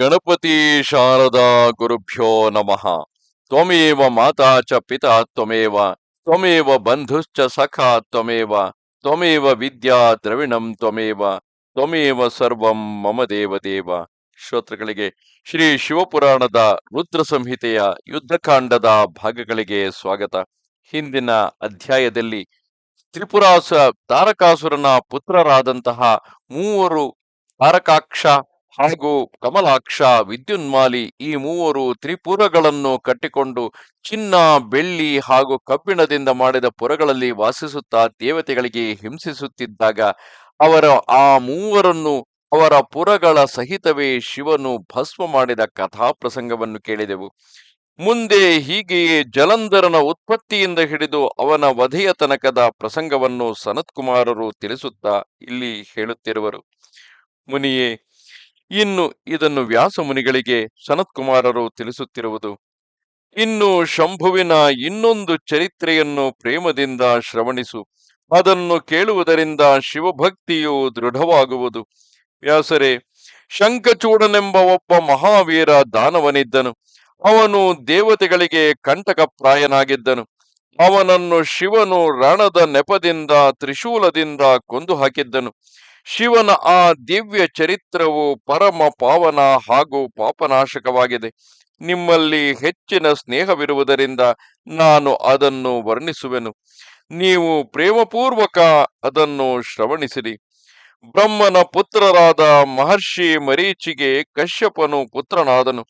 ಗಣಪತಿ ಶಾರದಾ ಗುರುಭ್ಯೋ ನಮಃ. ತ್ವಮೇವ ಮಾತಾ ಚ ಪಿತಾ ತ್ವಮೇವ ತ್ವಮೇವ ಬಂಧುಶ್ಚ ಸಖಾ ತ್ವಮೇವ ತ್ವಮೇವ ವಿದ್ಯಾ ದ್ರವಿಣಂ ತ್ವಮೇವ ತ್ವಮೇವ ಸರ್ವಂ ಮಮ ದೇವ ದೇವ. ಶ್ರೋತೃಗಳಿಗೆ ಶ್ರೀ ಶಿವಪುರಾಣದ ರುದ್ರ ಸಂಹಿತೆಯ ಯುದ್ಧಕಾಂಡದ ಭಾಗಗಳಿಗೆ ಸ್ವಾಗತ. ಹಿಂದಿನ ಅಧ್ಯಾಯದಲ್ಲಿ ತ್ರಿಪುರಾಸ ತಾರಕಾಸುರನ ಪುತ್ರರಾದಂತಹ ಮೂವರು ತಾರಕಾಕ್ಷ ಹಾಗೂ ಕಮಲಾಕ್ಷ ವಿದ್ಯುನ್ಮಾಲಿ ಈ ಮೂವರು ತ್ರಿಪುರಗಳನ್ನು ಕಟ್ಟಿಕೊಂಡು ಚಿನ್ನ, ಬೆಳ್ಳಿ ಹಾಗೂ ಕಬ್ಬಿಣದಿಂದ ಮಾಡಿದ ಪುರಗಳಲ್ಲಿ ವಾಸಿಸುತ್ತಾ ದೇವತೆಗಳಿಗೆ ಹಿಂಸಿಸುತ್ತಿದ್ದಾಗ ಅವರ ಆ ಮೂವರನ್ನು ಅವರ ಪುರಗಳ ಸಹಿತವೇ ಶಿವನು ಭಸ್ಮ ಮಾಡಿದ ಕಥಾ ಪ್ರಸಂಗವನ್ನು ಕೇಳಿದೆವು. ಮುಂದೆ ಹೀಗೆಯೇ ಜಲಂಧರನ ಉತ್ಪತ್ತಿಯಿಂದ ಹಿಡಿದು ಅವನ ವಧೆಯ ತನಕದ ಪ್ರಸಂಗವನ್ನು ಸನತ್ಕುಮಾರರು ತಿಳಿಸುತ್ತಾ ಇಲ್ಲಿ ಹೇಳುತ್ತಿರುವರು. ಮುನಿಯೇ ಇನ್ನು ಇದನ್ನು ವ್ಯಾಸ ಮುನಿಗಳಿಗೆ ಸನತ್ಕುಮಾರರು ತಿಳಿಸುತ್ತಿರುವುದು. ಇನ್ನು ಶಂಭುವಿನ ಇನ್ನೊಂದು ಚರಿತ್ರೆಯನ್ನು ಪ್ರೇಮದಿಂದ ಶ್ರವಣಿಸು. ಅದನ್ನು ಕೇಳುವುದರಿಂದ ಶಿವಭಕ್ತಿಯು ದೃಢವಾಗುವುದು. ವ್ಯಾಸರೇ, ಶಂಖಚೂಡನೆಂಬ ಒಬ್ಬ ಮಹಾವೀರ ದಾನವನಿದ್ದನು. ಅವನು ದೇವತೆಗಳಿಗೆ ಕಂಟಕಪ್ರಾಯನಾಗಿದ್ದನು ಅವನನ್ನು ಶಿವನು ರಣದ ನೆಪದಿಂದ, ತ್ರಿಶೂಲದಿಂದ ಕೊಂದು ಹಾಕಿದ್ದನು. ಶಿವನ ಆ ದಿವ್ಯ ಚರಿತ್ರವು ಪರಮ ಪಾವನ ಹಾಗೂ ಪಾಪನಾಶಕವಾಗಿದೆ. ನಿಮ್ಮಲ್ಲಿ ಹೆಚ್ಚಿನ ಸ್ನೇಹವಿರುವುದರಿಂದ ನಾನು ಅದನ್ನು ವರ್ಣಿಸುವೆನು. ನೀವು ಪ್ರೇಮಪೂರ್ವಕ ಅದನ್ನು ಶ್ರವಣಿಸಿರಿ. ಬ್ರಹ್ಮನ ಪುತ್ರರಾದ ಮಹರ್ಷಿ ಮರೀಚಿಗೆ ಕಶ್ಯಪನು ಪುತ್ರನಾದನು.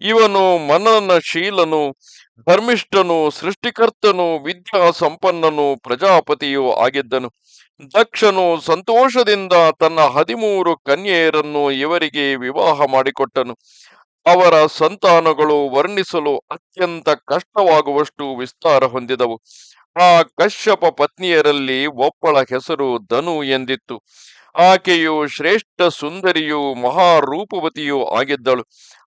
ಇವನು ಮನನಶೀಲನು ಧರ್ಮಿಷ್ಠನು, ಸೃಷ್ಟಿಕರ್ತನು ವಿದ್ಯಾ ಸಂಪನ್ನನು ಪ್ರಜಾಪತಿಯೂ ಆಗಿದ್ದನು. ದಕ್ಷನು ಸಂತೋಷದಿಂದ ತನ್ನ ಹದಿಮೂರು ಕನ್ಯೆಯರನ್ನು ಇವರಿಗೆ ವಿವಾಹ ಮಾಡಿಕೊಟ್ಟನು. ಅವರ ಸಂತಾನಗಳು ವರ್ಣಿಸಲು ಅತ್ಯಂತ ಕಷ್ಟವಾಗುವಷ್ಟು ವಿಸ್ತಾರ ಹೊಂದಿದವು. ಆ ಕಶ್ಯಪ ಪತ್ನಿಯರಲ್ಲಿ ಒಪ್ಪಳ ಹೆಸರು ಧನು ಎಂದಿತ್ತು. ಆಕೆಯು ಶ್ರೇಷ್ಠ ಸುಂದರಿಯೂ ಮಹಾರೂಪವತಿಯೂ ಆಗಿದ್ದಳು.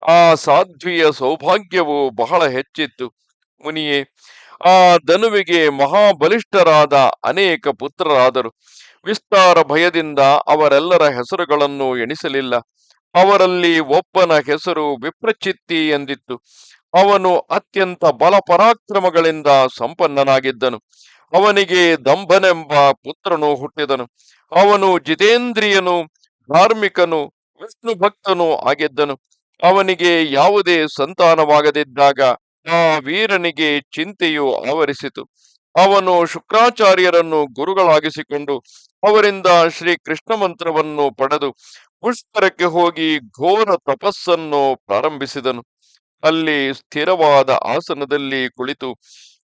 ಆ ಸಾಧ್ವಿಯ ಸೌಭಾಗ್ಯವು ಬಹಳ ಹೆಚ್ಚಿತ್ತು. ಮುನಿಯೇ, ಆ ಧನುವಿಗೆ ಮಹಾಬಲಿಷ್ಠರಾದ ಅನೇಕ ಪುತ್ರರಾದರು. ವಿಸ್ತಾರ ಭಯದಿಂದ ಅವರೆಲ್ಲರ ಹೆಸರುಗಳನ್ನು ಎಣಿಸಲಿಲ್ಲ. ಅವರಲ್ಲಿ ಒಬ್ಬನ ಹೆಸರು ವಿಪ್ರಚಿತ್ತಿ ಎಂದಿತ್ತು. ಅವನು ಅತ್ಯಂತ ಬಲ ಪರಾಕ್ರಮಗಳಿಂದ ಸಂಪನ್ನನಾಗಿದ್ದನು. ಅವನಿಗೆ ದಂಭನೆಂಬ ಪುತ್ರನು ಹುಟ್ಟಿದನು. ಅವನು ಜಿತೇಂದ್ರಿಯನು, ಧಾರ್ಮಿಕನು, ವಿಷ್ಣು ಭಕ್ತನು ಆಗಿದ್ದನು. ಅವನಿಗೆ ಯಾವುದೇ ಸಂತಾನವಾಗದಿದ್ದಾಗ ಆ ವೀರನಿಗೆ ಚಿಂತೆಯು ಆವರಿಸಿತು. ಅವನು ಶುಕ್ರಾಚಾರ್ಯರನ್ನು ಗುರುಗಳಾಗಿಸಿಕೊಂಡು ಅವರಿಂದ ಶ್ರೀ ಕೃಷ್ಣ ಮಂತ್ರವನ್ನು ಪಡೆದು ಪುಷ್ಕರಕ್ಕೆ ಹೋಗಿ ಘೋರ ತಪಸ್ಸನ್ನು ಪ್ರಾರಂಭಿಸಿದನು. ಅಲ್ಲಿ ಸ್ಥಿರವಾದ ಆಸನದಲ್ಲಿ ಕುಳಿತು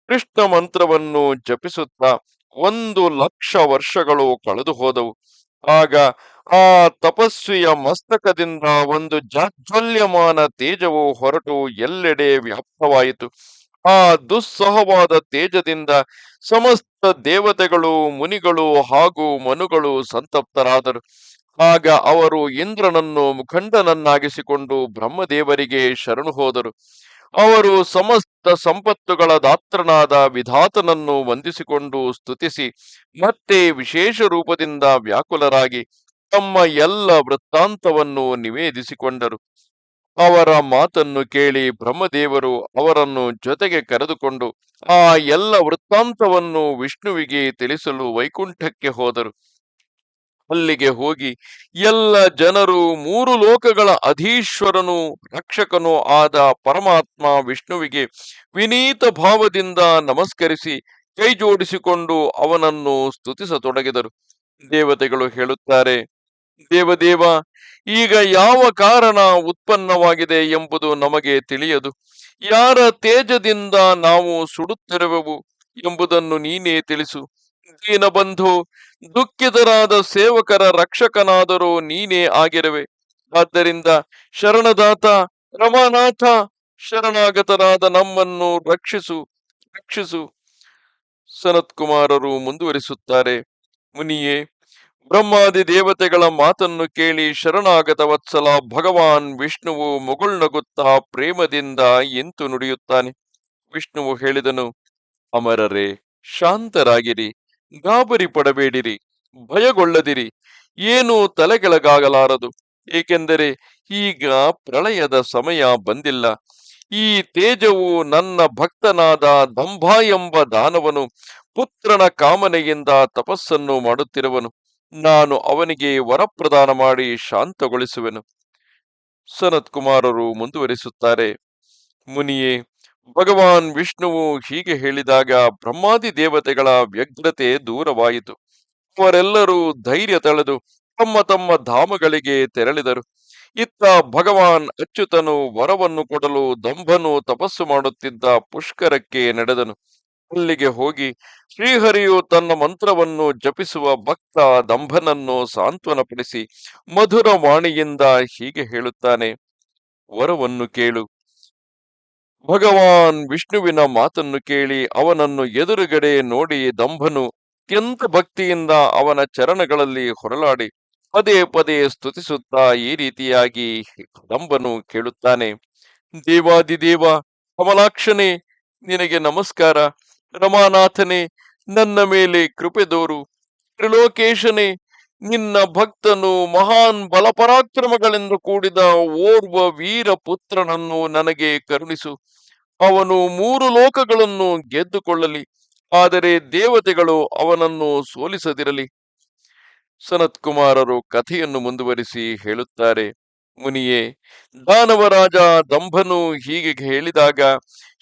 ಕೃಷ್ಣ ಮಂತ್ರವನ್ನು ಜಪಿಸುತ್ತಾ ಒಂದು ಲಕ್ಷ ವರ್ಷಗಳು ಕಳೆದು ಹೋದವು. ಆಗ ಆ ತಪಸ್ವಿಯ ಮಸ್ತಕದಿಂದ ಒಂದು ಜಾಜ್ವಲ್ಯಮಾನ ತೇಜವು ಹೊರಟು ಎಲ್ಲೆಡೆ ವ್ಯಾಪ್ತವಾಯಿತು. ಆ ದುಸ್ಸಹವಾದ ತೇಜದಿಂದ ಸಮಸ್ತ ದೇವತೆಗಳು, ಮುನಿಗಳು ಹಾಗೂ ಮನುಗಳು ಸಂತಪ್ತರಾದರು. ಆಗ ಅವರು ಇಂದ್ರನನ್ನು ಮುಖಂಡನನ್ನಾಗಿಸಿಕೊಂಡು ಬ್ರಹ್ಮದೇವರಿಗೆ ಶರಣು ಹೋದರು. ಅವರು ಸಮಸ್ತ ಸಂಪತ್ತುಗಳ ದಾತ್ರನಾದ ವಿಧಾತನನ್ನು ವಂದಿಸಿಕೊಂಡು ಸ್ತುತಿಸಿ ಮತ್ತೆ ವಿಶೇಷ ರೂಪದಿಂದ ವ್ಯಾಕುಲರಾಗಿ ತಮ್ಮ ಎಲ್ಲ ವೃತ್ತಾಂತವನ್ನು ನಿವೇದಿಸಿಕೊಂಡರು. ಅವರ ಮಾತನ್ನು ಕೇಳಿ ಬ್ರಹ್ಮದೇವರು ಅವರನ್ನು ಜೊತೆಗೆ ಕರೆದುಕೊಂಡು ಆ ಎಲ್ಲ ವೃತ್ತಾಂತವನ್ನು ವಿಷ್ಣುವಿಗೆ ತಿಳಿಸಲು ವೈಕುಂಠಕ್ಕೆ ಹೋದರು. ಅಲ್ಲಿಗೆ ಹೋಗಿ, ಎಲ್ಲ ಜನರು ಮೂರು ಲೋಕಗಳ ಅಧೀಶ್ವರನು ರಕ್ಷಕನು ಆದ ಪರಮಾತ್ಮ ವಿಷ್ಣುವಿಗೆ ವಿನೀತ ಭಾವದಿಂದ ನಮಸ್ಕರಿಸಿ ಕೈ ಜೋಡಿಸಿಕೊಂಡು ಅವನನ್ನು ಸ್ತುತಿಸತೊಡಗಿದರು. ದೇವತೆಗಳು ಹೇಳುತ್ತಾರೆ, ದೇವದೇವ, ಈಗ ಯಾವ ಕಾರಣ ಉತ್ಪನ್ನವಾಗಿದೆ ಎಂಬುದು ನಮಗೆ ತಿಳಿಯದು. ಯಾರ ತೇಜದಿಂದ ನಾವು ಸುಡುತ್ತಿರುವೆವು ಎಂಬುದನ್ನು ನೀನೇ ತಿಳಿಸು. ದೀನಬಂಧು ದುಃಖಿತರಾದ ಸೇವಕರ ರಕ್ಷಕನಾದರೂ ನೀನೇ ಆಗಿರುವೆ. ಆದ್ದರಿಂದ ಶರಣದಾತ, ರಮಾನಾಥ, ಶರಣಾಗತರಾದ ನಮ್ಮನ್ನು ರಕ್ಷಿಸು ರಕ್ಷಿಸು. ಸನತ್ಕುಮಾರರು ಮುಂದುವರಿಸುತ್ತಾರೆ. ಮುನಿಯೇ, ಬ್ರಹ್ಮಾದಿ ದೇವತೆಗಳ ಮಾತನ್ನು ಕೇಳಿ ಶರಣಾಗತ ವತ್ಸಲ ಭಗವಾನ್ ವಿಷ್ಣುವು ಮುಗುಳ್ನಗುತ್ತಾ ಪ್ರೇಮದಿಂದ ಎಂತು ನುಡಿಯುತ್ತಾನೆ? ವಿಷ್ಣುವು ಹೇಳಿದನು, ಅಮರರೇ, ಶಾಂತರಾಗಿರಿ. ಗಾಬರಿ ಪಡಬೇಡಿರಿ ಭಯಗೊಳ್ಳದಿರಿ, ಏನೂ ತಲೆಕೆಳಗಾಗಲಾರದು. ಏಕೆಂದರೆ ಈಗ ಪ್ರಳಯದ ಸಮಯ ಬಂದಿಲ್ಲ. ಈ ತೇಜವು ನನ್ನ ಭಕ್ತನಾದ ದಂಭ ಎಂಬ ದಾನವನು ಪುತ್ರನ ಕಾಮನೆಯಿಂದ ತಪಸ್ಸನ್ನು ಮಾಡುತ್ತಿರುವನು. ನಾನು ಅವನಿಗೆ ವರಪ್ರದಾನ ಮಾಡಿ ಶಾಂತಗೊಳಿಸುವೆನು. ಸನತ್ ಕುಮಾರರು ಮುಂದುವರಿಸುತ್ತಾರೆ. ಮುನಿಯೇ ಭಗವಾನ್ ವಿಷ್ಣುವು ಹೀಗೆ ಹೇಳಿದಾಗ ಬ್ರಹ್ಮಾದಿ ದೇವತೆಗಳ ವ್ಯಗ್ರತೆ ದೂರವಾಯಿತು. ಅವರೆಲ್ಲರೂ ಧೈರ್ಯ ತಳೆದು ತಮ್ಮ ತಮ್ಮ ಧಾಮಗಳಿಗೆ ತೆರಳಿದರು. ಇತ್ತ ಭಗವಾನ್ ಅಚ್ಯುತನು ವರವನ್ನು ಕೊಡಲು ದಂಭನು ತಪಸ್ಸು ಮಾಡುತ್ತಿದ್ದ ಪುಷ್ಕರಕ್ಕೆ ನಡೆದನು. ಅಲ್ಲಿಗೆ ಹೋಗಿ ಶ್ರೀಹರಿಯು ತನ್ನ ಮಂತ್ರವನ್ನು ಜಪಿಸುವ ಭಕ್ತ ದಂಭನನ್ನು ಸಾಂತ್ವನಪಡಿಸಿ ಮಧುರ ವಾಣಿಯಿಂದ ಹೀಗೆ ಹೇಳುತ್ತಾನೆ, ವರವನ್ನು ಕೇಳು. ಭಗವಾನ್ ವಿಷ್ಣುವಿನ ಮಾತನ್ನು ಕೇಳಿ ಅವನನ್ನು ಎದುರುಗಡೆ ನೋಡಿ ದಂಭನು ಅತ್ಯಂತ ಭಕ್ತಿಯಿಂದ ಅವನ ಚರಣಗಳಲ್ಲಿ ಹೊರಲಾಡಿ ಪದೇ ಪದೇ ಸ್ತುತಿಸುತ್ತಾ ಈ ರೀತಿಯಾಗಿ ದಂಭನು ಕೇಳುತ್ತಾನೆ. ದೇವಾದಿದೇವ, ಕಮಲಾಕ್ಷನೇ, ನಿನಗೆ ನಮಸ್ಕಾರ. ರಮಾನಾಥನೇ, ನನ್ನ ಮೇಲೆ ಕೃಪೆ ದೋರು. ತ್ರಿಲೋಕೇಶನೇ ನಿನ್ನ ಭಕ್ತನು ಮಹಾನ್ ಬಲಪರಾಕ್ರಮಗಳೆಂದು ಕೂಡಿದ ಓರ್ವ ವೀರ ಪುತ್ರನನ್ನು ನನಗೆ ಕರುಣಿಸು. ಅವನು ಮೂರು ಲೋಕಗಳನ್ನು ಗೆದ್ದುಕೊಳ್ಳಲಿ, ಆದರೆ ದೇವತೆಗಳು ಅವನನ್ನು ಸೋಲಿಸದಿರಲಿ. ಸನತ್ ಕುಮಾರರು ಕಥೆಯನ್ನು ಮುಂದುವರಿಸಿ ಹೇಳುತ್ತಾರೆ, ಮುನಿಯೇ, ದಾನವರಾಜ ದಂಭನು ಹೀಗೆ ಹೇಳಿದಾಗ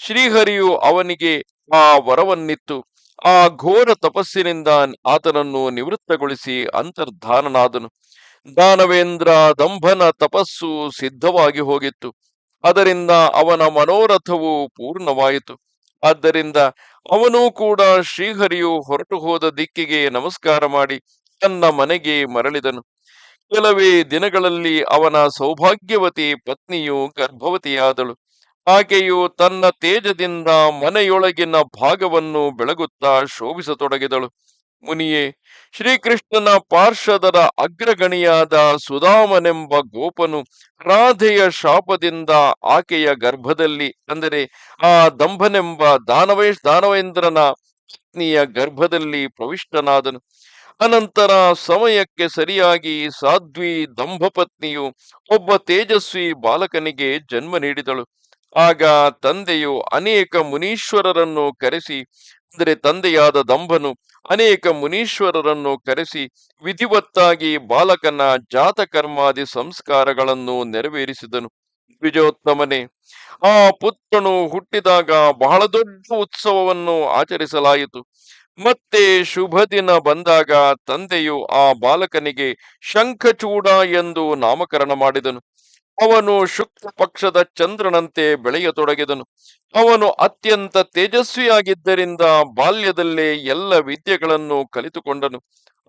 ಶ್ರೀಹರಿಯು ಅವನಿಗೆ ಆ ವರವನ್ನಿತ್ತು. ಆ ಘೋರ ತಪಸ್ಸಿನಿಂದ ಆತನನ್ನು ನಿವೃತ್ತಗೊಳಿಸಿ ಅಂತರ್ಧಾನನಾದನು. ದಾನವೇಂದ್ರ ದಂಭನ ತಪಸ್ಸು ಸಿದ್ಧವಾಗಿ ಹೋಗಿತ್ತು. ಅದರಿಂದ ಅವನ ಮನೋರಥವು ಪೂರ್ಣವಾಯಿತು. ಆದ್ದರಿಂದ ಅವನೂ ಕೂಡ ಶ್ರೀಹರಿಯು ಹೊರಟು ಹೋದ ದಿಕ್ಕಿಗೆ ನಮಸ್ಕಾರ ಮಾಡಿ ತನ್ನ ಮನೆಗೆ ಮರಳಿದನು. ಕೆಲವೇ ದಿನಗಳಲ್ಲಿ ಅವನ ಸೌಭಾಗ್ಯವತಿ ಪತ್ನಿಯು ಗರ್ಭವತಿಯಾದಳು. ಆಕೆಯು ತನ್ನ ತೇಜದಿಂದ ಮನೆಯೊಳಗಿನ ಭಾಗವನ್ನು ಬೆಳಗುತ್ತಾ ಶೋಭಿಸತೊಡಗಿದಳು. ಮುನಿಯೇ, ಶ್ರೀಕೃಷ್ಣನ ಪಾರ್ಷದರ ಅಗ್ರಗಣಿಯಾದ ಸುಧಾಮನೆಂಬ ಗೋಪನು ರಾಧೆಯ ಶಾಪದಿಂದ ಆಕೆಯ ಗರ್ಭದಲ್ಲಿ, ಅಂದರೆ ಆ ದಂಭನೆಂಬ ದಾನವೇ, ದಾನವೇಂದ್ರನ ಪತ್ನಿಯ ಗರ್ಭದಲ್ಲಿ ಪ್ರವಿಷ್ಟನಾದನು. ಅನಂತರ ಸಮಯಕ್ಕೆ ಸರಿಯಾಗಿ ಸಾಧ್ವಿ ದಂಭಪತ್ನಿಯು ಒಬ್ಬ ತೇಜಸ್ವಿ ಬಾಲಕನಿಗೆ ಜನ್ಮ ನೀಡಿದಳು. ಆಗ ತಂದೆಯು ಅನೇಕ ಮುನೀಶ್ವರರನ್ನು ಕರೆಸಿ, ಅಂದರೆ ತಂದೆಯಾದ ದಂಭನು ಅನೇಕ ಮುನೀಶ್ವರರನ್ನು ಕರೆಸಿ ವಿಧಿವತ್ತಾಗಿ ಬಾಲಕನ ಜಾತಕರ್ಮಾದಿ ಸಂಸ್ಕಾರಗಳನ್ನು ನೆರವೇರಿಸಿದನು. ವಿಜಯೋತ್ತಮನೇ ಆ ಪುತ್ರನು ಹುಟ್ಟಿದಾಗ ಬಹಳ ದೊಡ್ಡ ಉತ್ಸವವನ್ನು ಆಚರಿಸಲಾಯಿತು. ಮತ್ತೆ ಶುಭ ದಿನ ಬಂದಾಗ ತಂದೆಯು ಆ ಬಾಲಕನಿಗೆ ಶಂಖಚೂಡ ಎಂದು ನಾಮಕರಣ ಮಾಡಿದನು. ಅವನು ಶುಕ್ಲ ಪಕ್ಷದ ಚಂದ್ರನಂತೆ ಬೆಳೆಯತೊಡಗಿದನು. ಅವನು ಅತ್ಯಂತ ತೇಜಸ್ವಿಯಾಗಿದ್ದರಿಂದ ಬಾಲ್ಯದಲ್ಲೇ ಎಲ್ಲ ವಿದ್ಯೆಗಳನ್ನು ಕಲಿತುಕೊಂಡನು.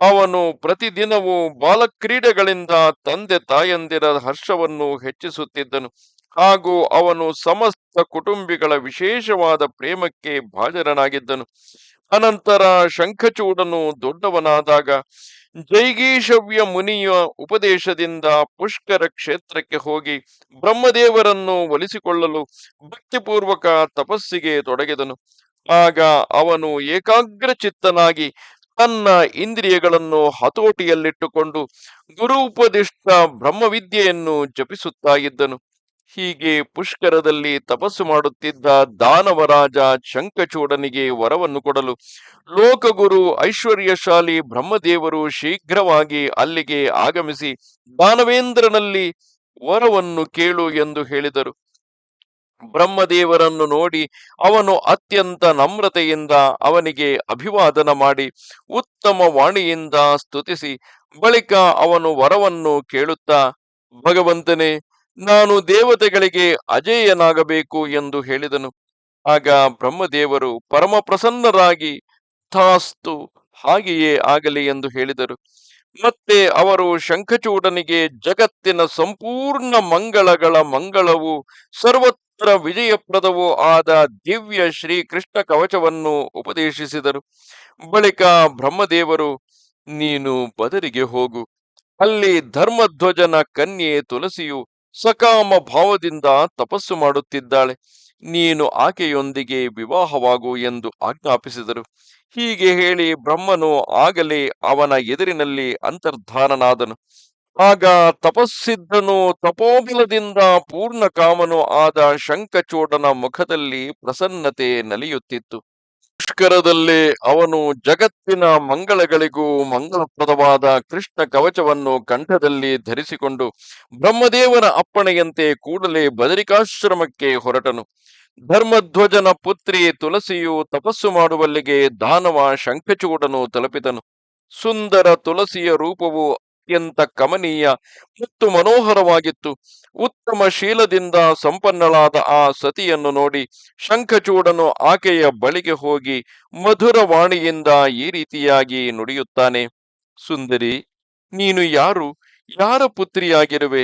ಅವನು ಪ್ರತಿದಿನವೂ ಬಾಲಕ್ರೀಡೆಗಳಿಂದ ತಂದೆ ತಾಯಂದಿರ ಹರ್ಷವನ್ನು ಹೆಚ್ಚಿಸುತ್ತಿದ್ದನು. ಹಾಗೂ ಅವನು ಸಮಸ್ತ ಕುಟುಂಬಿಗಳ ವಿಶೇಷವಾದ ಪ್ರೇಮಕ್ಕೆ ಭಾಜನನಾಗಿದ್ದನು. ಅನಂತರ ಶಂಖಚೂಡನು ದೊಡ್ಡವನಾದಾಗ ಜೈಗೀಶವ್ಯ ಮುನಿಯ ಉಪದೇಶದಿಂದ ಪುಷ್ಕರ ಕ್ಷೇತ್ರಕ್ಕೆ ಹೋಗಿ ಬ್ರಹ್ಮದೇವರನ್ನು ಒಲಿಸಿಕೊಳ್ಳಲು ಭಕ್ತಿಪೂರ್ವಕ ತಪಸ್ಸಿಗೆ ತೊಡಗಿದನು. ಆಗ ಅವನು ಏಕಾಗ್ರ ಚಿತ್ತನಾಗಿ ತನ್ನ ಇಂದ್ರಿಯಗಳನ್ನು ಹತೋಟಿಯಲ್ಲಿಟ್ಟುಕೊಂಡು ಗುರುಪದಿಷ್ಟ ಬ್ರಹ್ಮವಿದ್ಯೆಯನ್ನು ಜಪಿಸುತ್ತಾ ಇದ್ದನು. ಹೀಗೆ ಪುಷ್ಕರದಲ್ಲಿ ತಪಸ್ಸು ಮಾಡುತ್ತಿದ್ದ ದಾನವರಾಜ ಶಂಕಚೂಡನಿಗೆ ವರವನ್ನು ಕೊಡಲು ಲೋಕಗುರು ಐಶ್ವರ್ಯಶಾಲಿ ಬ್ರಹ್ಮದೇವರು ಶೀಘ್ರವಾಗಿ ಅಲ್ಲಿಗೆ ಆಗಮಿಸಿ ದಾನವೇಂದ್ರನಲ್ಲಿ ವರವನ್ನು ಕೇಳು ಎಂದು ಹೇಳಿದರು. ಬ್ರಹ್ಮದೇವರನ್ನು ನೋಡಿ ಅವನು ಅತ್ಯಂತ ನಮ್ರತೆಯಿಂದ ಅವನಿಗೆ ಅಭಿವಾದನ ಮಾಡಿ ಉತ್ತಮ ವಾಣಿಯಿಂದ ಸ್ತುತಿಸಿ ಬಳಿಕ ಅವನು ವರವನ್ನು ಕೇಳುತ್ತಾ, ಭಗವಂತನೇ ನಾನು ದೇವತೆಗಳಿಗೆ ಅಜೇಯನಾಗಬೇಕು ಎಂದು ಹೇಳಿದನು. ಆಗ ಬ್ರಹ್ಮದೇವರು ಪರಮ ಪ್ರಸನ್ನರಾಗಿ ತಾಸ್ತು ಹಾಗೆಯೇ ಆಗಲಿ ಎಂದು ಹೇಳಿದರು. ಮತ್ತೆ ಅವರು ಶಂಖಚೂಡನಿಗೆ, ಜಗತ್ತಿನ ಸಂಪೂರ್ಣ ಮಂಗಳಗಳ ಮಂಗಳವು ಸರ್ವತ್ರ ವಿಜಯಪ್ರದವೂ ಆದ ದಿವ್ಯ ಶ್ರೀ ಕೃಷ್ಣ ಕವಚವನ್ನು ಉಪದೇಶಿಸಿದರು. ಬಳಿಕ ಬ್ರಹ್ಮದೇವರು, ನೀನು ಬದರಿಗೆ ಹೋಗು. ಅಲ್ಲಿ ಧರ್ಮಧ್ವಜನ ಕನ್ಯೆ ತುಳಸಿಯು ಸಕಾಮ ಭಾವದಿಂದ ತಪಸ್ಸು ಮಾಡುತ್ತಿದ್ದಾಳೆ. ನೀನು ಆಕೆಯೊಂದಿಗೆ ವಿವಾಹವಾಗು ಎಂದು ಆಜ್ಞಾಪಿಸಿದರು. ಹೀಗೆ ಹೇಳಿ ಬ್ರಹ್ಮನು ಆಗಲೇ ಅವನ ಎದುರಿನಲ್ಲಿ ಅಂತರ್ಧಾನನಾದನು. ಆಗ ತಪಸ್ಸಿದ್ದನು ತಪೋಬಲದಿಂದ ಪೂರ್ಣ ಕಾಮನು ಆದ ಶಂಕಚೂಡನ ಮುಖದಲ್ಲಿ ಪ್ರಸನ್ನತೆ ನಲಿಯುತ್ತಿತ್ತು. ಪುಷ್ಕರದಲ್ಲಿ ಅವನು ಜಗತ್ತಿನ ಮಂಗಳಗಳಿಗೂ ಮಂಗಳಪ್ರದವಾದ ಕೃಷ್ಣ ಕವಚವನ್ನು ಕಂಠದಲ್ಲಿ ಧರಿಸಿಕೊಂಡು ಬ್ರಹ್ಮದೇವನ ಅಪ್ಪಣೆಯಂತೆ ಕೂಡಲೇ ಬದರಿಕಾಶ್ರಮಕ್ಕೆ ಹೊರಟನು. ಧರ್ಮಧ್ವಜನ ಪುತ್ರಿ ತುಳಸಿಯು ತಪಸ್ಸು ಮಾಡುವಲ್ಲಿಗೆ ದಾನವ ಶಂಖಚೂಡನು ತಲುಪಿದನು. ಸುಂದರ ತುಳಸಿಯ ರೂಪವು ಅತ್ಯಂತ ಕಮನೀಯ, ಮತ್ತು ಮನೋಹರವಾಗಿತ್ತು. ಉತ್ತಮ ಶೀಲದಿಂದ ಸಂಪನ್ನಳಾದ ಆ ಸತಿಯನ್ನು ನೋಡಿ ಶಂಖಚೂಡನು ಆಕೆಯ ಬಳಿಗೆ ಹೋಗಿ ಮಧುರವಾಣಿಯಿಂದ ಈ ರೀತಿಯಾಗಿ ನುಡಿಯುತ್ತಾನೆ. ಸುಂದರಿ, ನೀನು ಯಾರು? ಯಾರ ಪುತ್ರಿಯಾಗಿರುವೆ?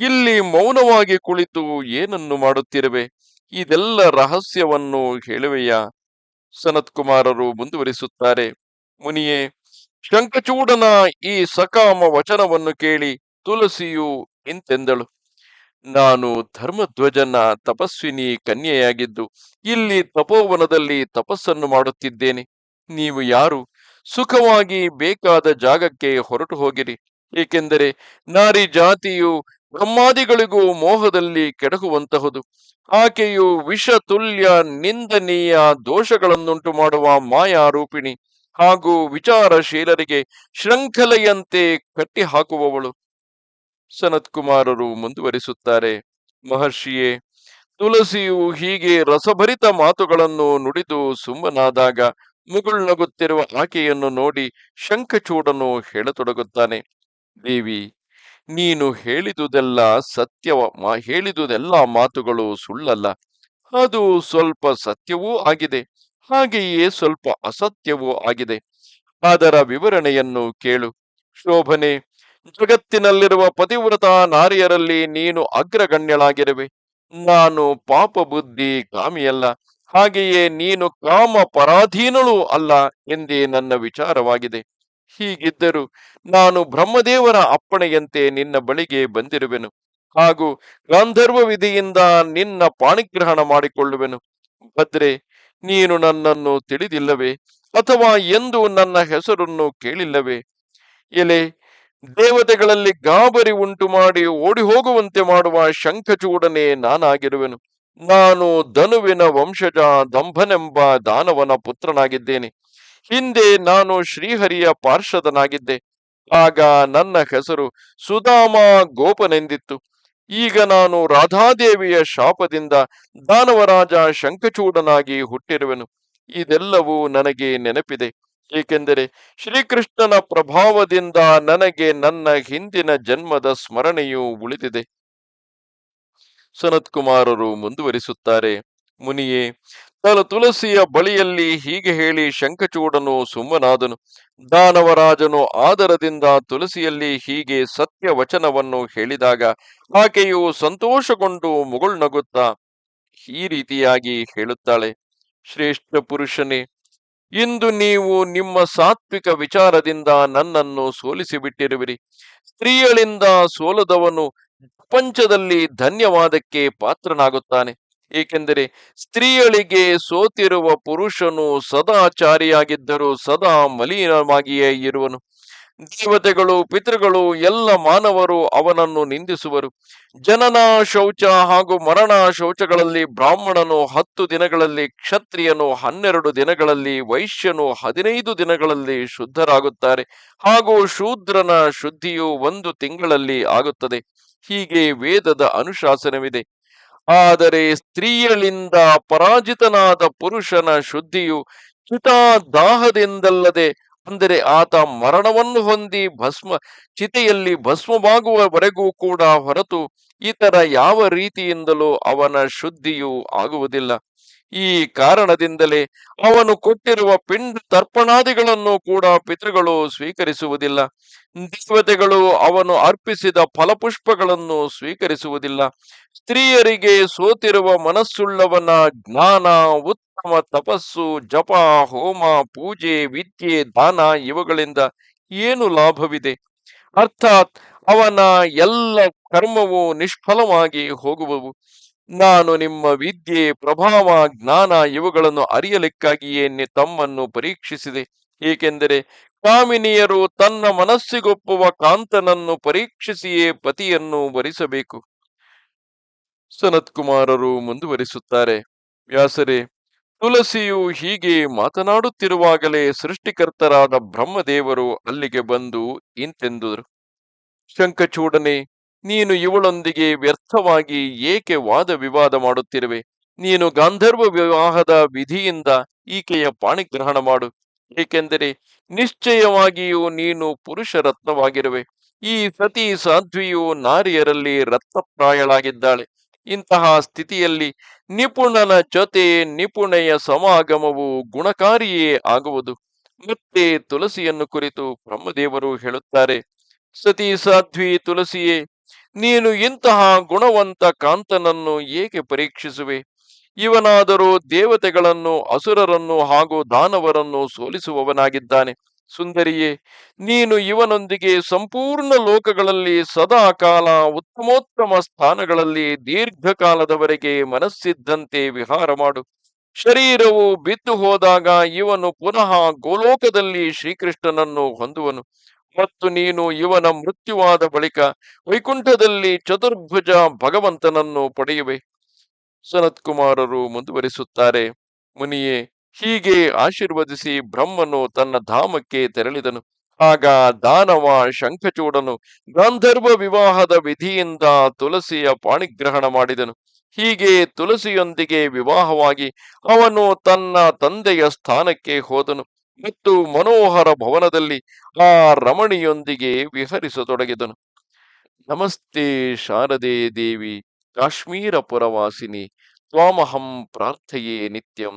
ಇಲ್ಲಿ ಮೌನವಾಗಿ ಕುಳಿತು ಏನನ್ನು ಮಾಡುತ್ತಿರುವೆ? ಇದೆಲ್ಲ ರಹಸ್ಯವನ್ನು ಹೇಳುವೆಯಾ? ಸನತ್ಕುಮಾರರು ಮುಂದುವರಿಸುತ್ತಾರೆ. ಮುನಿಯೇ ಶಂಖಚೂಡನ ಈ ಸಕಾಮ ವಚನವನ್ನು ಕೇಳಿ ತುಳಸಿಯು ಇಂತೆಂದಳು. ನಾನು ಧರ್ಮಧ್ವಜನ ತಪಸ್ವಿನಿ ಕನ್ಯೆಯಾಗಿದ್ದು, ಇಲ್ಲಿ ತಪೋವನದಲ್ಲಿ ತಪಸ್ಸನ್ನು ಮಾಡುತ್ತಿದ್ದೇನೆ. ನೀವು ಯಾರು? ಸುಖವಾಗಿ ಬೇಕಾದ ಜಾಗಕ್ಕೆ ಹೊರಟು ಹೋಗಿರಿ. ಏಕೆಂದರೆ ನಾರಿ ಜಾತಿಯು ಬ್ರಹ್ಮಾದಿಗಳಿಗೂ ಮೋಹದಲ್ಲಿ ಕೆಡಗುವಂತಹುದು ಆಕೆಯು ವಿಷ ತುಲ್ಯ ನಿಂದನೀಯ ದೋಷಗಳನ್ನುಂಟು ಮಾಡುವ ಮಾಯಾರೂಪಿಣಿ. ಹಾಗೂ ವಿಚಾರಶೀಲರಿಗೆ ಶೃಂಖಲೆಯಂತೆ ಕಟ್ಟಿ ಹಾಕುವವಳು. ಸನತ್ಕುಮಾರರು ಮುಂದುವರಿಸುತ್ತಾರೆ. ಮಹರ್ಷಿಯೇ, ತುಳಸಿಯು ಹೀಗೆ ರಸಭರಿತ ಮಾತುಗಳನ್ನು ನುಡಿದು ಸುಮ್ಮನಾದಾಗ ಮುಗುಳ್ನಗುತ್ತಿರುವ ಆಕೆಯನ್ನು ನೋಡಿ ಶಂಖಚೂಡನು ಹೇಳತೊಡಗುತ್ತಾನೆ. ದೇವಿ, ನೀನು ಹೇಳಿದುದೆಲ್ಲ ಸತ್ಯವ ಹೇಳಿದುದೆಲ್ಲ ಮಾತುಗಳು ಸುಳ್ಳಲ್ಲ. ಅದು ಸ್ವಲ್ಪ ಸತ್ಯವೂ ಆಗಿದೆ. ಹಾಗೆಯೇ ಸ್ವಲ್ಪ ಅಸತ್ಯವೂ ಆಗಿದೆ. ಅದರ ವಿವರಣೆಯನ್ನು ಕೇಳು. ಶೋಭನೆ, ಜಗತ್ತಿನಲ್ಲಿರುವ ಪತಿವ್ರತ ನಾರಿಯರಲ್ಲಿ ನೀನು ಅಗ್ರಗಣ್ಯಳಾಗಿರುವೆ. ನಾನು ಪಾಪ ಬುದ್ಧಿ ಕಾಮಿಯಲ್ಲ ಹಾಗೆಯೇ ನೀನು ಕಾಮ ಪರಾಧೀನಳೂ ಅಲ್ಲ ಎಂದೇ ನನ್ನ ವಿಚಾರವಾಗಿದೆ. ಹೀಗಿದ್ದರೂ ನಾನು ಬ್ರಹ್ಮದೇವರ ಅಪ್ಪಣೆಯಂತೆ ನಿನ್ನ ಬಳಿಗೆ ಬಂದಿರುವೆನು. ಹಾಗೂ ಗಾಂಧರ್ವ ವಿಧಿಯಿಂದ ನಿನ್ನ ಪಾಣಿಗ್ರಹಣ ಮಾಡಿಕೊಳ್ಳುವೆನು. ಭದ್ರೆ ನೀನು ನನ್ನನ್ನು ತಿಳಿದಿಲ್ಲವೇ ಅಥವಾ ಎಂದು ನನ್ನ ಹೆಸರನ್ನು ಕೇಳಿಲ್ಲವೇ? ಎಲೆ, ದೇವತೆಗಳಲ್ಲಿ ಗಾಬರಿ ಉಂಟು ಮಾಡಿ ಓಡಿ ಹೋಗುವಂತೆ ಮಾಡುವ ಶಂಖಚೂಡನೆ ನಾನಾಗಿರುವೆನು. ನಾನು ಧನುವಿನ ವಂಶಜ ದಂಭನೆಂಬ ದಾನವನ ಪುತ್ರನಾಗಿದ್ದೇನೆ. ಹಿಂದೆ ನಾನು ಶ್ರೀಹರಿಯ ಪಾರ್ಷದನಾಗಿದ್ದೆ. ಆಗ ನನ್ನ ಹೆಸರು ಸುಧಾಮ ಗೋಪನೆಂದಿತ್ತು. ಈಗ ನಾನು ರಾಧಾದೇವಿಯ ಶಾಪದಿಂದ ದಾನವರಾಜ ಶಂಖಚೂಡನಾಗಿ ಹುಟ್ಟಿರುವೆನು. ಇದೆಲ್ಲವೂ ನನಗೆ ನೆನಪಿದೆ. ಏಕೆಂದರೆ ಶ್ರೀಕೃಷ್ಣನ ಪ್ರಭಾವದಿಂದ ನನಗೆ ನನ್ನ ಹಿಂದಿನ ಜನ್ಮದ ಸ್ಮರಣೆಯು ಉಳಿದಿದೆ. ಸನತ್ಕುಮಾರರು ಮುಂದುವರಿಸುತ್ತಾರೆ. ಮುನಿಯೇ ತಲ ತುಳಸಿಯ ಬಳಿಯಲ್ಲಿ ಹೀಗೆ ಹೇಳಿ ಶಂಖಚೂಡನು ಸುಮ್ಮನಾದನು, ದಾನವರಾಜನು ಆದರದಿಂದ ತುಳಸಿಯಲ್ಲಿ ಹೀಗೆ ಸತ್ಯ ವಚನವನ್ನು ಹೇಳಿದಾಗ ಆಕೆಯು ಸಂತೋಷಗೊಂಡು ಮುಗುಳ್ನಗುತ್ತಾ ಈ ರೀತಿಯಾಗಿ ಹೇಳುತ್ತಾಳೆ, ಶ್ರೇಷ್ಠ ಪುರುಷನೇ, ಇಂದು ನೀವು ನಿಮ್ಮ ಸಾತ್ವಿಕ ವಿಚಾರದಿಂದ ನನ್ನನ್ನು ಸೋಲಿಸಿಬಿಟ್ಟಿರುವಿರಿ. ಸ್ತ್ರೀಯಳಿಂದ ಸೋಲದವನು ಪ್ರಪಂಚದಲ್ಲಿ ಧನ್ಯವಾದಕ್ಕೆ ಪಾತ್ರನಾಗುತ್ತಾನೆ. ಏಕೆಂದರೆ ಸ್ತ್ರೀಯಳಿಗೆ ಸೋತಿರುವ ಪುರುಷನು ಸದಾಚಾರಿಯಾಗಿದ್ದರೂ ಸದಾ ಮಲೀನವಾಗಿಯೇ ಇರುವನು. ದೇವತೆಗಳು, ಪಿತೃಗಳು, ಎಲ್ಲ ಮಾನವರು ಅವನನ್ನು ನಿಂದಿಸುವರು. ಜನನ ಶೌಚ ಹಾಗೂ ಮರಣ ಶೌಚಗಳಲ್ಲಿ ಬ್ರಾಹ್ಮಣನು ಹತ್ತು ದಿನಗಳಲ್ಲಿ, ಕ್ಷತ್ರಿಯನು ಹನ್ನೆರಡು ದಿನಗಳಲ್ಲಿ, ವೈಶ್ಯನು ಹದಿನೈದು ದಿನಗಳಲ್ಲಿ ಶುದ್ಧರಾಗುತ್ತಾರೆ ಹಾಗೂ ಶೂದ್ರನ ಶುದ್ಧಿಯು ಒಂದು ತಿಂಗಳಲ್ಲಿ ಆಗುತ್ತದೆ. ಹೀಗೆ ವೇದದ ಅನುಶಾಸನವಿದೆ. ಆದರೆ ಸ್ತ್ರೀಯಳಿಂದ ಪರಾಜಿತನಾದ ಪುರುಷನ ಶುದ್ಧಿಯು ಚಿತಾದಾಹದಿಂದಲ್ಲದೆ ಅಂದರೆ ಆತ ಮರಣವನ್ನು ಹೊಂದಿ ಭಸ್ಮ, ಚಿತೆಯಲ್ಲಿ ಭಸ್ಮವಾಗುವವರೆಗೂ ಕೂಡ ಹೊರತು ಇತರ ಯಾವ ರೀತಿಯಿಂದಲೂ ಅವನ ಶುದ್ಧಿಯು ಆಗುವುದಿಲ್ಲ. ಈ ಕಾರಣದಿಂದಲೇ ಅವನು ಕೊಟ್ಟಿರುವ ಪಿಂಡ ತರ್ಪಣಾದಿಗಳನ್ನು ಕೂಡ ಪಿತೃಗಳು ಸ್ವೀಕರಿಸುವುದಿಲ್ಲ. ದೇವತೆಗಳು ಅವನು ಅರ್ಪಿಸಿದ ಫಲಪುಷ್ಪಗಳನ್ನು ಸ್ವೀಕರಿಸುವುದಿಲ್ಲ. ಸ್ತ್ರೀಯರಿಗೆ ಸೋತಿರುವ ಮನಸ್ಸುಳ್ಳವನ ಜ್ಞಾನ ತಪಸ್ಸು, ಜಪ, ಹೋಮ, ಪೂಜೆ, ವಿದ್ಯೆ, ದಾನ ಇವುಗಳಿಂದ ಏನು ಲಾಭವಿದೆ? ಅರ್ಥಾತ್ ಅವನ ಎಲ್ಲ ಕರ್ಮವು ನಿಷ್ಫಲವಾಗಿ ಹೋಗುವವು. ನಾನು ನಿಮ್ಮ ವಿದ್ಯೆ, ಪ್ರಭಾವ, ಜ್ಞಾನ ಇವುಗಳನ್ನು ಅರಿಯಲಿಕ್ಕಾಗಿಯೇ ತಮ್ಮನ್ನು ಪರೀಕ್ಷಿಸಿದೆ. ಏಕೆಂದರೆ ಕಾಮಿನಿಯರು ತನ್ನ ಮನಸ್ಸಿಗೊಪ್ಪುವ ಕಾಂತನನ್ನು ಪರೀಕ್ಷಿಸಿಯೇ ಪತಿಯನ್ನು ವರಿಸಬೇಕು. ಸನತ್ಕುಮಾರರು ಮುಂದುವರಿಸುತ್ತಾರೆ. ವ್ಯಾಸರೇ ತುಳಸಿಯು ಹೀಗೆ ಮಾತನಾಡುತ್ತಿರುವಾಗಲೇ ಸೃಷ್ಟಿಕರ್ತರಾದ ಬ್ರಹ್ಮದೇವರು ಅಲ್ಲಿಗೆ ಬಂದು ಇಂತೆಂದುದರು. ಶಂಖಚೂಡನೆ, ನೀನು ಇವಳೊಂದಿಗೆ ವ್ಯರ್ಥವಾಗಿ ಏಕೆ ವಾದ ವಿವಾದ ಮಾಡುತ್ತಿರುವೆ? ನೀನು ಗಾಂಧರ್ವ ವಿವಾಹದ ವಿಧಿಯಿಂದ ಈಕೆಯ ಪಾಣಿಗ್ರಹಣ ಮಾಡು. ಏಕೆಂದರೆ ನಿಶ್ಚಯವಾಗಿಯೂ ನೀನು ಪುರುಷ ರತ್ನವಾಗಿರುವೆ ಈ ಸತಿ ಸಾಧ್ವಿಯು ನಾರಿಯರಲ್ಲಿ ರತ್ನಪ್ರಾಯಳಾಗಿದ್ದಾಳೆ. ಇಂತಹ ಸ್ಥಿತಿಯಲ್ಲಿ ನಿಪುಣನ ಜೊತೆ ನಿಪುಣೆಯ ಸಮಾಗಮವು ಗುಣಕಾರಿಯೇ ಆಗುವುದು. ಮತ್ತೆ ತುಳಸಿಯನ್ನು ಕುರಿತು ಬ್ರಹ್ಮದೇವರು ಹೇಳುತ್ತಾರೆ, ಸತಿ ಸಾಧ್ವಿ ತುಳಸಿಯೇ ನೀನು ಇಂತಹ ಗುಣವಂತ ಕಾಂತನನ್ನು ಏಕೆ ಪರೀಕ್ಷಿಸುವೆ? ಇವನಾದರೂ ದೇವತೆಗಳನ್ನು, ಅಸುರರನ್ನು ಹಾಗೂ ದಾನವರನ್ನು ಸೋಲಿಸುವವನಾಗಿದ್ದಾನೆ. ಸುಂದರಿಯೇ, ನೀನು ಇವನೊಂದಿಗೆ ಸಂಪೂರ್ಣ ಲೋಕಗಳಲ್ಲಿ ಸದಾ ಕಾಲ ಉತ್ತಮೋತ್ತಮ ಸ್ಥಾನಗಳಲ್ಲಿ ದೀರ್ಘಕಾಲದವರೆಗೆ ಮನಸ್ಸಿದ್ದಂತೆ ವಿಹಾರ ಮಾಡು. ಶರೀರವು ಬಿದ್ದು ಹೋದಾಗ ಇವನು ಪುನಃ ಗೋಲೋಕದಲ್ಲಿ ಶ್ರೀಕೃಷ್ಣನನ್ನು ಹೊಂದುವನು. ಮತ್ತು ನೀನು ಇವನ ಮೃತ್ಯುವಾದ ಬಳಿಕ ವೈಕುಂಠದಲ್ಲಿ ಚತುರ್ಭುಜ ಭಗವಂತನನ್ನು ಪಡೆಯುವೆ. ಸನತ್ ಕುಮಾರರು ಮುಂದುವರಿಸುತ್ತಾರೆ. ಮುನಿಯೇ ಹೀಗೆ ಆಶೀರ್ವದಿಸಿ ಬ್ರಹ್ಮನು ತನ್ನ ಧಾಮಕ್ಕೆ ತೆರಳಿದನು. ಆಗ ದಾನವ ಶಂಖಚೂಡನು ಗಾಂಧರ್ವ ವಿವಾಹದ ವಿಧಿಯಿಂದ ತುಳಸಿಯ ಪಾಣಿಗ್ರಹಣ ಮಾಡಿದನು. ಹೀಗೆ ತುಳಸಿಯೊಂದಿಗೆ ವಿವಾಹವಾಗಿ ಅವನು ತನ್ನ ತಂದೆಯ ಸ್ಥಾನಕ್ಕೆ ಹೋದನು ಮತ್ತು ಮನೋಹರ ಭವನದಲ್ಲಿ ಆ ರಮಣಿಯೊಂದಿಗೆ ವಿಹರಿಸತೊಡಗಿದನು. ನಮಸ್ತೆ ಶಾರದೆ ದೇವಿ, ಕಾಶ್ಮೀರ ಪುರವಾಸಿನಿ, ತ್ವಾಮಹಂ ಪ್ರಾರ್ಥೆಯೇ ನಿತ್ಯಂ.